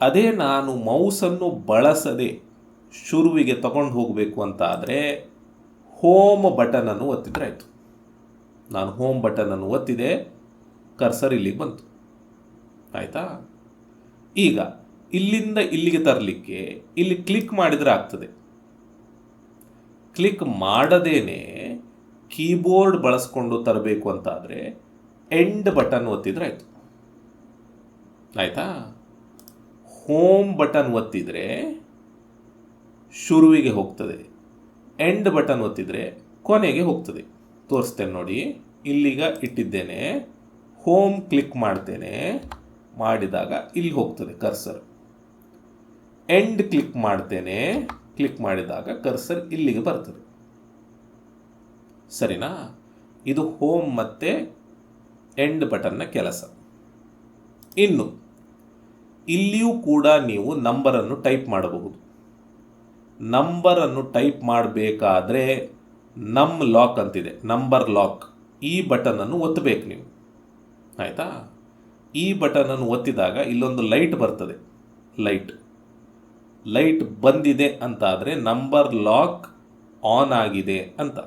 ಅದೇ ನಾನು ಮೌಸನ್ನು ಬಳಸದೆ ಶುರುವಿಗೆ ತಗೊಂಡು ಹೋಗಬೇಕು ಅಂತ ಆದರೆ ಹೋಮ್ ಬಟನನ್ನು ಒತ್ತಿದ್ರೆ ಆಯಿತು. ನಾನು ಹೋಮ್ ಬಟನನ್ನು ಒತ್ತಿದೆ, ಕರ್ಸರ್ ಇಲ್ಲಿಗೆ ಬಂತು. ಆಯಿತಾ? ಈಗ ಇಲ್ಲಿಂದ ಇಲ್ಲಿಗೆ ತರಲಿಕ್ಕೆ ಇಲ್ಲಿ ಕ್ಲಿಕ್ ಮಾಡಿದರೆ ಆಗ್ತದೆ. ಕ್ಲಿಕ್ ಮಾಡದೇನೆ ಕೀಬೋರ್ಡ್ ಬಳಸ್ಕೊಂಡು ತರಬೇಕು ಅಂತಾದರೆ ಎಂಡ್ ಬಟನ್ ಒತ್ತಿದ್ರೆ ಆಯಿತು. ಆಯಿತಾ? ಹೋಮ್ ಬಟನ್ ಒತ್ತಿದರೆ ಶುರುವಿಗೆ ಹೋಗ್ತದೆ. ಎಂಡ್ ಬಟನ್ ಒತ್ತಿದರೆ ಕೊನೆಗೆ ಹೋಗ್ತದೆ. ತೋರಿಸ್ತೇನೆ ನೋಡಿ, ಇಲ್ಲಿಗ ಇಟ್ಟಿದ್ದೇನೆ. ಹೋಮ್ ಕ್ಲಿಕ್ ಮಾಡ್ತೇನೆ. ಮಾಡಿದಾಗ ಇಲ್ಲಿ ಹೋಗ್ತದೆ ಕರ್ಸರ್ ಎಂಡ್ ಕ್ಲಿಕ್ ಮಾಡ್ತೇನೆ. ಕ್ಲಿಕ್ ಮಾಡಿದಾಗ ಕರ್ಸರ್ ಇಲ್ಲಿಗೆ ಬರ್ತದೆ. ಸರಿನಾ? ಇದು ಹೋಮ್ ಮತ್ತು ಎಂಡ್ ಬಟನ್ನ ಕೆಲಸ. ಇನ್ನು, ಇಲ್ಲಿಯೂ ಕೂಡ ನೀವು ನಂಬರನ್ನು ಟೈಪ್ ಮಾಡಬಹುದು. ನಂಬರನ್ನು ಟೈಪ್ ಮಾಡಬೇಕಾದ್ರೆ ನಮ್ ಲಾಕ್ ಅಂತಿದೆ. ನಂಬರ್ ಲಾಕ್ ಈ ಬಟನನ್ನು ಒತ್ತಬೇಕು ನೀವು. ಆಯಿತಾ? ಈ ಬಟನನ್ನು ಒತ್ತಿದಾಗ ಇಲ್ಲೊಂದು ಲೈಟ್ ಬರ್ತದೆ. ಲೈಟ್. ಲೈಟ್ ಬಂದಿದೆ ಅಂತಾದರೆ ನಂಬರ್ ಲಾಕ್ ಆನ್ ಆಗಿದೆ ಅಂತ.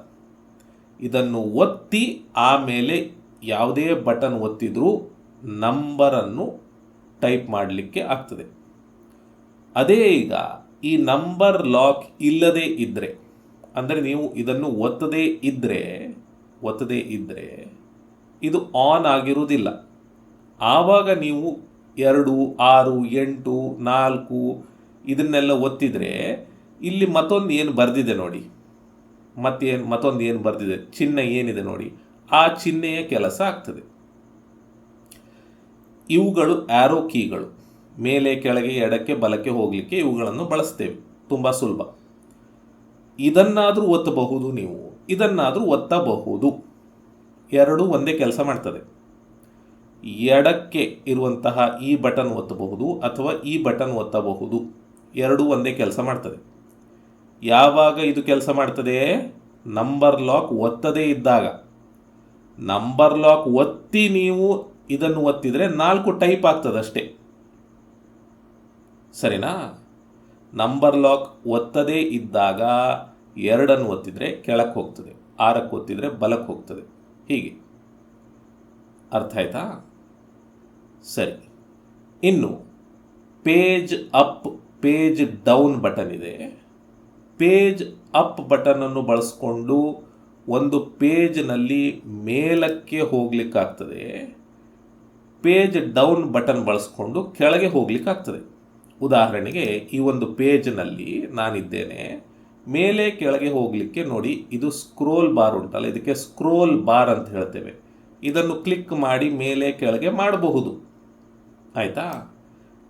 ಇದನ್ನು ಒತ್ತಿ ಆಮೇಲೆ ಯಾವುದೇ ಬಟನ್ ಒತ್ತಿದರೂ ನಂಬರನ್ನು ಟೈಪ್ ಮಾಡಲಿಕ್ಕೆ ಆಗ್ತದೆ. ಅದೇ ಈಗ ಈ ನಂಬರ್ ಲಾಕ್ ಇಲ್ಲದೇ ಇದ್ದರೆ ಅಂದರೆ ನೀವು ಇದನ್ನು ಒತ್ತದೇ ಇದ್ದರೆ ಒತ್ತದೇ ಇದ್ದರೆ ಇದು ಆನ್ ಆಗಿರುವುದಿಲ್ಲ. ಆವಾಗ ನೀವು ಎರಡು, ಆರು, ಎಂಟು, ನಾಲ್ಕು ಇದನ್ನೆಲ್ಲ ಒತ್ತಿದರೆ ಇಲ್ಲಿ ಮತ್ತೊಂದು ಏನು ಬರೆದಿದೆ ನೋಡಿ. ಮತ್ತೇನು, ಮತ್ತೊಂದು ಏನು ಬರೆದಿದೆ? ಚಿಹ್ನೆ ಏನಿದೆ ನೋಡಿ. ಆ ಚಿಹ್ನೆಯ ಕೆಲಸ ಆಗ್ತದೆ. ಇವುಗಳು ಆ್ಯರೋ ಕೀಗಳು ಮೇಲೆ, ಕೆಳಗೆ, ಎಡಕ್ಕೆ, ಬಲಕ್ಕೆ ಹೋಗಲಿಕ್ಕೆ ಇವುಗಳನ್ನು ಬಳಸ್ತೇವೆ. ತುಂಬ ಸುಲಭ. ಇದನ್ನಾದರೂ ಒತ್ತಬಹುದು ನೀವು. ಇದನ್ನಾದರೂ ಒತ್ತಬಹುದು. ಎರಡೂ ಒಂದೇ ಕೆಲಸ ಮಾಡ್ತದೆ. ಎಡಕ್ಕೆ ಇರುವಂತಹ ಈ ಬಟನ್ ಒತ್ತಬಹುದು ಅಥವಾ ಈ ಬಟನ್ ಒತ್ತಬಹುದು. ಎರಡೂ ಒಂದೇ ಕೆಲಸ ಮಾಡ್ತದೆ. ಯಾವಾಗ ಇದು ಕೆಲಸ ಮಾಡ್ತದೆ? ನಂಬರ್ ಲಾಕ್ ಒತ್ತದೇ ಇದ್ದಾಗ. ನಂಬರ್ ಲಾಕ್ ಒತ್ತಿ ನೀವು ಇದನ್ನು ಒತ್ತಿದರೆ ನಾಲ್ಕು ಟೈಪ್ ಆಗ್ತದೆ ಅಷ್ಟೇ. ಸರಿನಾ? ನಂಬರ್ ಲಾಕ್ ಒತ್ತದೇ ಇದ್ದಾಗ ಎರಡನ್ನು ಒತ್ತಿದರೆ ಕೆಳಕ್ಕೆ ಹೋಗ್ತದೆ, ಆರಕ್ಕೆ ಒತ್ತಿದರೆ ಬಲಕ್ಕೆ ಹೋಗ್ತದೆ. ಹೀಗೆ. ಅರ್ಥ ಆಯ್ತಾ? ಸರಿ. ಇನ್ನು page up page down button ಇದೆ. ಪೇಜ್ ಅಪ್ ಬಟನನ್ನು ಬಳಸಿಕೊಂಡು ಒಂದು ಪೇಜ್ನಲ್ಲಿ ಮೇಲಕ್ಕೆ ಹೋಗ್ಲಿಕ್ಕಾಗ್ತದೆ. ಪೇಜ್ ಡೌನ್ ಬಟನ್ ಬಳಸ್ಕೊಂಡು ಕೆಳಗೆ ಹೋಗ್ಲಿಕ್ಕಾಗ್ತದೆ. ಉದಾಹರಣೆಗೆ, ಈ ಒಂದು ಪೇಜ್ನಲ್ಲಿ ನಾನಿದ್ದೇನೆ. ಮೇಲೆ ಕೆಳಗೆ ಹೋಗಲಿಕ್ಕೆ ನೋಡಿ, ಇದು ಸ್ಕ್ರೋಲ್ ಬಾರ್ ಉಂಟಲ್ಲ, ಇದಕ್ಕೆ ಸ್ಕ್ರೋಲ್ ಬಾರ್ ಅಂತ ಹೇಳ್ತೇವೆ. ಇದನ್ನು ಕ್ಲಿಕ್ ಮಾಡಿ ಮೇಲೆ ಕೆಳಗೆ ಮಾಡಬಹುದು. ಆಯಿತಾ?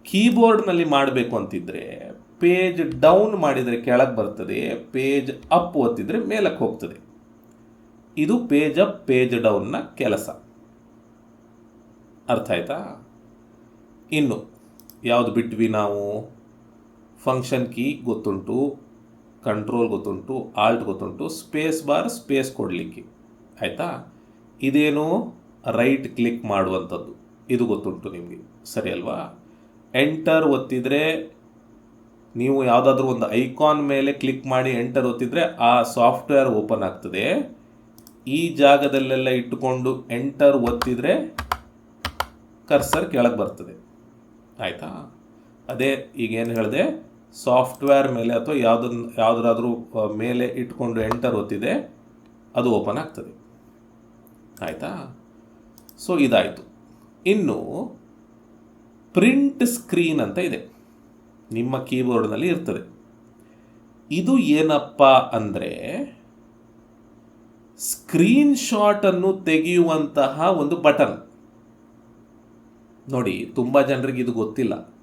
ಕೀಬೋರ್ಡ್ನಲ್ಲಿ ಮಾಡಬೇಕು ಅಂತಿದ್ರೆ, ಪೇಜ್ ಡೌನ್ ಮಾಡಿದರೆ ಕೆಳಗೆ ಬರ್ತದೆ, ಪೇಜ್ ಅಪ್ ಒತ್ತಿದರೆ ಮೇಲಕ್ಕೆ ಹೋಗ್ತದೆ. ಇದು ಪೇಜ್ ಅಪ್, ಪೇಜ್ ಡೌನ್ನ ಕೆಲಸ. ಅರ್ಥ ಆಯ್ತಾ? ಇನ್ನು, ಯಾವುದು ಬಿಟ್ವಿ ನಾವು? ಫಂಕ್ಷನ್ ಕೀ ಗೊತ್ತುಂಟು, ಕಂಟ್ರೋಲ್ ಗೊತ್ತುಂಟು, ಆಲ್ಟ್ ಗೊತ್ತುಂಟು, ಸ್ಪೇಸ್ ಬಾರ್ ಸ್ಪೇಸ್ ಕೊಡಲಿಕ್ಕೆ. ಆಯಿತಾ? ಇದೇನು ರೈಟ್ ಕ್ಲಿಕ್ ಮಾಡುವಂಥದ್ದು. ಇದು ಗೊತ್ತುಂಟು ನಿಮಗೆ. ಸರಿ ಅಲ್ವಾ? ಎಂಟರ್ ಒತ್ತಿದರೆ ನೀವು ಯಾವುದಾದ್ರೂ ಒಂದು ಐಕಾನ್ ಮೇಲೆ ಕ್ಲಿಕ್ ಮಾಡಿ ಎಂಟರ್ ಒತ್ತಿದರೆ ಆ ಸಾಫ್ಟ್ವೇರ್ ಓಪನ್ ಆಗ್ತದೆ. ಈ ಜಾಗದಲ್ಲೆಲ್ಲ ಇಟ್ಟುಕೊಂಡು ಎಂಟರ್ ಒತ್ತಿದರೆ ಕರ್ಸರ್ ಕೆಳಗೆ ಬರ್ತದೆ. ಆಯಿತಾ? ಅದೇ ಈಗೇನು ಹೇಳಿದೆ? ಸಾಫ್ಟ್ವೇರ್ ಮೇಲೆ ಅಥವಾ ಯಾವುದನ್ನು ಯಾವುದಾದ್ರೂ ಮೇಲೆ ಇಟ್ಕೊಂಡು ಎಂಟರ್ ಒತ್ತಿದೆ ಅದು ಓಪನ್ ಆಗ್ತದೆ. ಆಯಿತಾ? ಸೊ ಇದಾಯಿತು. ಇನ್ನು ಪ್ರಿಂಟ್ ಸ್ಕ್ರೀನ್ ಅಂತ ಇದೆ. ನಿಮ್ಮ ಕೀಬೋರ್ಡ್ನಲ್ಲಿ ಇರ್ತದೆ. ಇದು ಏನಪ್ಪ ಅಂದರೆ ಸ್ಕ್ರೀನ್ ಶಾಟನ್ನು ತೆಗೆಯುವಂತಹ ಒಂದು ಬಟನ್. ನೋಡಿ, ತುಂಬ ಜನರಿಗೆ ಇದು ಗೊತ್ತಿಲ್ಲ.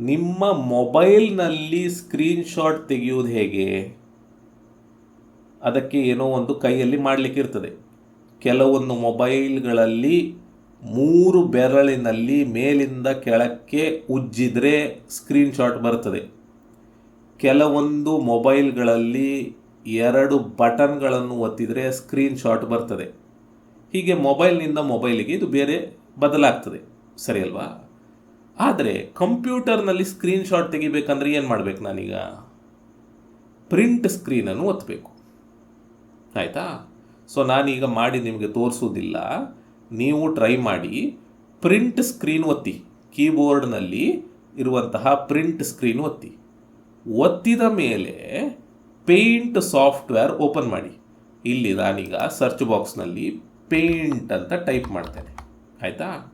ನಿಮ್ಮ ಮೊಬೈಲ್ನಲ್ಲಿ ಸ್ಕ್ರೀನ್ ಶಾಟ್ ತೆಗೆಯುವುದು ಹೇಗೆ? ಅದಕ್ಕೆ ಏನೋ ಒಂದು ಕೈಯಲ್ಲಿ ಮಾಡಲಿಕ್ಕಿರ್ತದೆ. ಕೆಲವೊಂದು ಮೊಬೈಲ್ಗಳಲ್ಲಿ ಮೂರು ಬೆರಳಿನಲ್ಲಿ ಮೇಲಿಂದ ಕೆಳಕ್ಕೆ ಉಜ್ಜಿದ್ರೆ ಸ್ಕ್ರೀನ್ಶಾಟ್ ಬರ್ತದೆ. ಕೆಲವೊಂದು ಮೊಬೈಲ್ಗಳಲ್ಲಿ ಎರಡು ಬಟನ್ಗಳನ್ನು ಒತ್ತಿದರೆ ಸ್ಕ್ರೀನ್ಶಾಟ್ ಬರ್ತದೆ. ಹೀಗೆ ಮೊಬೈಲ್ನಿಂದ ಮೊಬೈಲಿಗೆ ಇದು ಬೇರೆ ಬದಲಾಗ್ತದೆ. ಸರಿ ಅಲ್ವಾ ಆದರೆ ಕಂಪ್ಯೂಟರ್ನಲ್ಲಿ ಸ್ಕ್ರೀನ್ಶಾಟ್ ತೆಗಿಬೇಕಂದ್ರೆ ಏನು ಮಾಡಬೇಕು ನಾನೀಗ? ಪ್ರಿಂಟ್ ಸ್ಕ್ರೀನನ್ನು ಒತ್ತಬೇಕು ಆಯಿತಾ? ಸೊ ನಾನೀಗ ಮಾಡಿ ನಿಮಗೆ ತೋರಿಸೋದಿಲ್ಲ ನೀವು ಟ್ರೈ ಮಾಡಿ ಪ್ರಿಂಟ್ ಸ್ಕ್ರೀನ್ ಒತ್ತಿ. ಕೀಬೋರ್ಡ್ನಲ್ಲಿ ಇರುವಂತಹ ಪ್ರಿಂಟ್ ಸ್ಕ್ರೀನ್ ಒತ್ತಿ. ಒತ್ತಿದ ಮೇಲೆ ಪೇಂಟ್ ಸಾಫ್ಟ್ವೇರ್ ಓಪನ್ ಮಾಡಿ. ಇಲ್ಲಿ ನಾನೀಗ ಸರ್ಚ್ ಬಾಕ್ಸ್ನಲ್ಲಿ ಪೇಂಟ್ ಅಂತ ಟೈಪ್ ಮಾಡ್ತೇನೆ. ಆಯಿತಾ?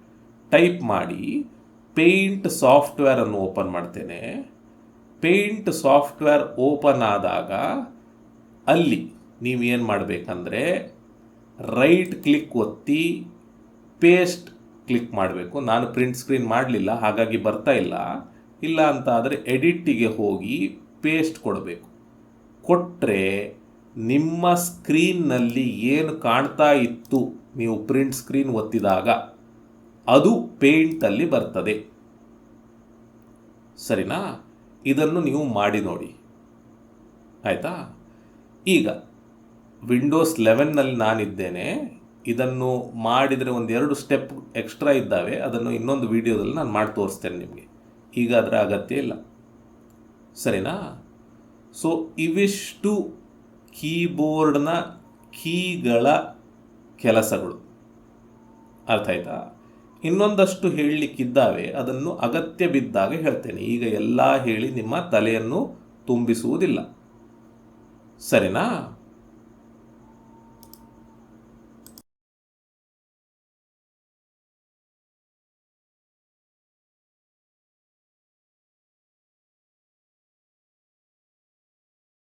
ಟೈಪ್ ಮಾಡಿ ಪೇಂಟ್ ಸಾಫ್ಟ್ವೇರನ್ನು ಓಪನ್ ಮಾಡ್ತೇನೆ. ಪೇಂಟ್ ಸಾಫ್ಟ್ವೇರ್ ಓಪನ್ ಆದಾಗ ಅಲ್ಲಿ ನೀವೇನು ಮಾಡಬೇಕಂದ್ರೆ ರೈಟ್ ಕ್ಲಿಕ್ ಒತ್ತಿ ಪೇಸ್ಟ್ ಕ್ಲಿಕ್ ಮಾಡಬೇಕು. ನಾನು ಪ್ರಿಂಟ್ ಸ್ಕ್ರೀನ್ ಮಾಡಲಿಲ್ಲ, ಹಾಗಾಗಿ ಬರ್ತಾ ಇಲ್ಲ. ಇಲ್ಲ ಅಂತ ಆದರೆ ಎಡಿಟ್ಟಿಗೆ ಹೋಗಿ ಪೇಸ್ಟ್ ಕೊಡಬೇಕು. ಕೊಟ್ಟರೆ ನಿಮ್ಮ ಸ್ಕ್ರೀನ್ನಲ್ಲಿ ಏನು ಕಾಣ್ತಾ ಇತ್ತು ನೀವು ಪ್ರಿಂಟ್ ಸ್ಕ್ರೀನ್ ಒತ್ತಿದಾಗ, ಅದು ಪೇಂಟಲ್ಲಿ ಬರ್ತದೆ. ಸರಿನಾ? ಇದನ್ನು ನೀವು ಮಾಡಿ ನೋಡಿ. ಆಯಿತಾ? ಈಗ ವಿಂಡೋಸ್ ಲೆವೆನ್ನಲ್ಲಿ ನಾನಿದ್ದೇನೆ. ಇದನ್ನು ಮಾಡಿದರೆ ಒಂದು ಎರಡು ಸ್ಟೆಪ್ ಎಕ್ಸ್ಟ್ರಾ ಇದ್ದಾವೆ, ಅದನ್ನು ಇನ್ನೊಂದು ವಿಡಿಯೋದಲ್ಲಿ ನಾನು ಮಾಡಿ ತೋರಿಸ್ತೇನೆ ನಿಮಗೆ. ಈಗ ಅದರ ಅಗತ್ಯ ಇಲ್ಲ. ಸರಿನಾ? ಸೊ ಇವಿಷ್ಟು ಕೀಬೋರ್ಡ್ನ ಕೀಗಳ ಕೆಲಸಗಳು. ಅರ್ಥ ಆಯ್ತಾ? ಇನ್ನೊಂದಷ್ಟು ಹೇಳಲಿಕ್ಕಿದ್ದಾವೆ, ಅದನ್ನು ಅಗತ್ಯ ಬಿದ್ದಾಗ ಹೇಳ್ತೇನೆ. ಈಗ ಎಲ್ಲ ಹೇಳಿ ನಿಮ್ಮ ತಲೆಯನ್ನು ತುಂಬಿಸುವುದಿಲ್ಲ. ಸರಿನಾ?